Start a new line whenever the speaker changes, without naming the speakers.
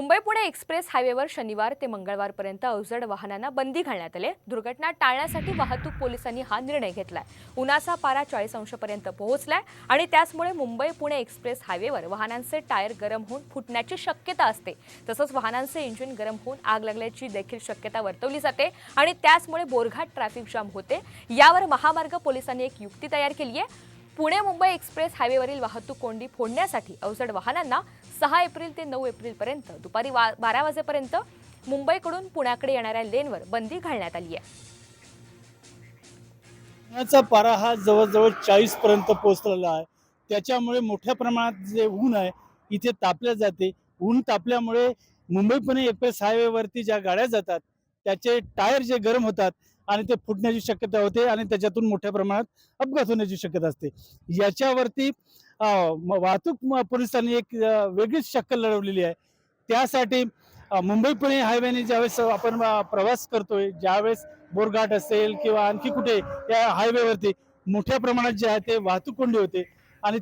Mumbai Pune express हायवेवर शनिवार ते मंगळवारपर्यंत अवजड वाहनांना बंदी घालण्यात आले दुर्घटना टाळण्यासाठी वाहतूक पोलिसांनी हा निर्णय घेतलाय. उन्हाचा पारा चाळीस अंशपर्यंत पोहोचलाय आणि त्याचमुळे मुंबई पुणे एक्सप्रेस हायवेवर वाहनांचे टायर गरम होऊन फुटण्याची शक्यता असते. तसंच वाहनांचे इंजिन गरम होऊन आग लागल्याची देखील शक्यता वर्तवली जाते आणि त्याचमुळे बोरघाट ट्रॅफिक जाम होते. यावर महामार्ग पोलिसांनी एक युक्ती तयार केली आहे. पुणे मुंबई एक्सप्रेस हायवेवरील वाहतूक कोंडी फोडण्यासाठी अवजड वाहनांना सहा एप्रिल ते नऊ एप्रिलपर्यंत दुपारी वा बारा वाजेपर्यंत मुंबईकडून पुण्याकडे येणाऱ्या लेनवर बंदी घालण्यात आली आहे.
पुण्याचा पारा हा जवळजवळ चाळीस पर्यंत पोहोचलेला आहे. त्याच्यामुळे मोठ्या प्रमाणात जे ऊन आहे इथे तापल्या जाते. ऊन तापल्यामुळे मुंबई पुणे एक्सप्रेस हायवेवरती ज्या गाड्या जातात त्याचे टायर जे गरम होतात आणि ते फुटण्याची शक्यता होते आणि त्याच्यातून मोठ्या प्रमाणात अपघात होण्याची शक्यता असते. याच्यावरती वाहतूक पोलिसांनी एक वेगळीच शक्कल लढवलेली आहे. त्यासाठी मुंबई पुणे हायवेने ज्यावेळेस आपण प्रवास करतोय ज्यावेळेस बोरघाट असेल किंवा आणखी कुठे या हायवेवरती मोठ्या प्रमाणात जे आहे ते वाहतूक कोंडी होते आणि